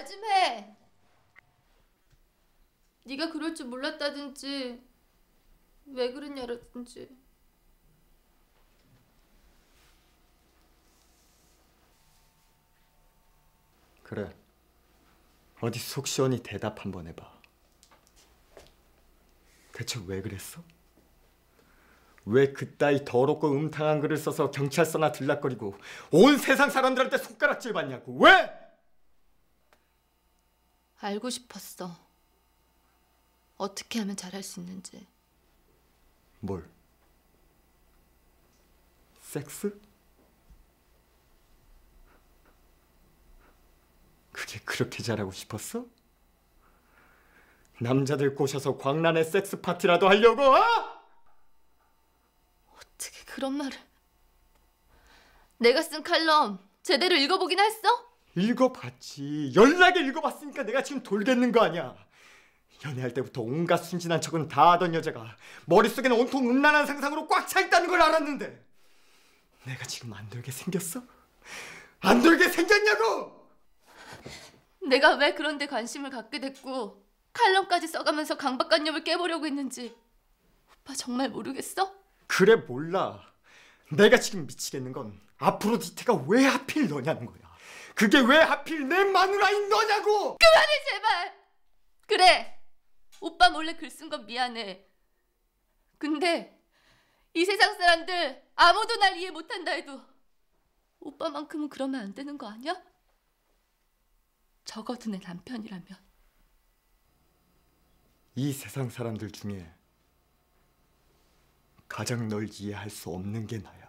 말 좀 해. 네가 그럴 줄 몰랐다든지 왜 그랬냐라든지. 그래. 어디 속 시원히 대답 한번 해봐. 대체 왜 그랬어? 왜 그따위 더럽고 음탕한 글을 써서 경찰서나 들락거리고 온 세상 사람들한테 손가락질 받냐고 왜? 알고 싶었어. 어떻게 하면 잘할 수 있는지. 뭘? 섹스? 그게 그렇게 잘하고 싶었어? 남자들 꼬셔서 광란의 섹스 파티라도 하려고? 어? 어떻게 그런 말을? 내가 쓴 칼럼 제대로 읽어보긴 했어? 읽어봤지. 연락에 읽어봤으니까 내가 지금 돌겠는 거 아니야. 연애할 때부터 온갖 순진한 척은 다 하던 여자가 머릿속에는 온통 음란한 상상으로 꽉 차 있다는 걸 알았는데 내가 지금 안 돌게 생겼어? 안 돌게 생겼냐고! 내가 왜 그런데 관심을 갖게 됐고 칼럼까지 써가면서 강박관념을 깨보려고 했는지 오빠 정말 모르겠어? 그래 몰라. 내가 지금 미치겠는 건 아프로디테가 왜 하필 너냐는 거야. 그게 왜 하필 내 마누라인 너냐고! 그만해 제발. 그래. 오빠 몰래 글 쓴 건 미안해. 근데 이 세상 사람들 아무도 날 이해 못한다 해도 오빠만큼은 그러면 안 되는 거 아니야? 적어도 내 남편이라면. 이 세상 사람들 중에 가장 널 이해할 수 없는 게 나야.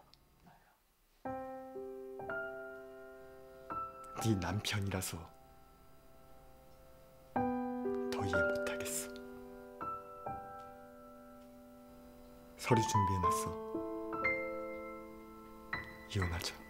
네 남편이라서 더 이해 못하겠어. 서류 준비해놨어. 이혼하자.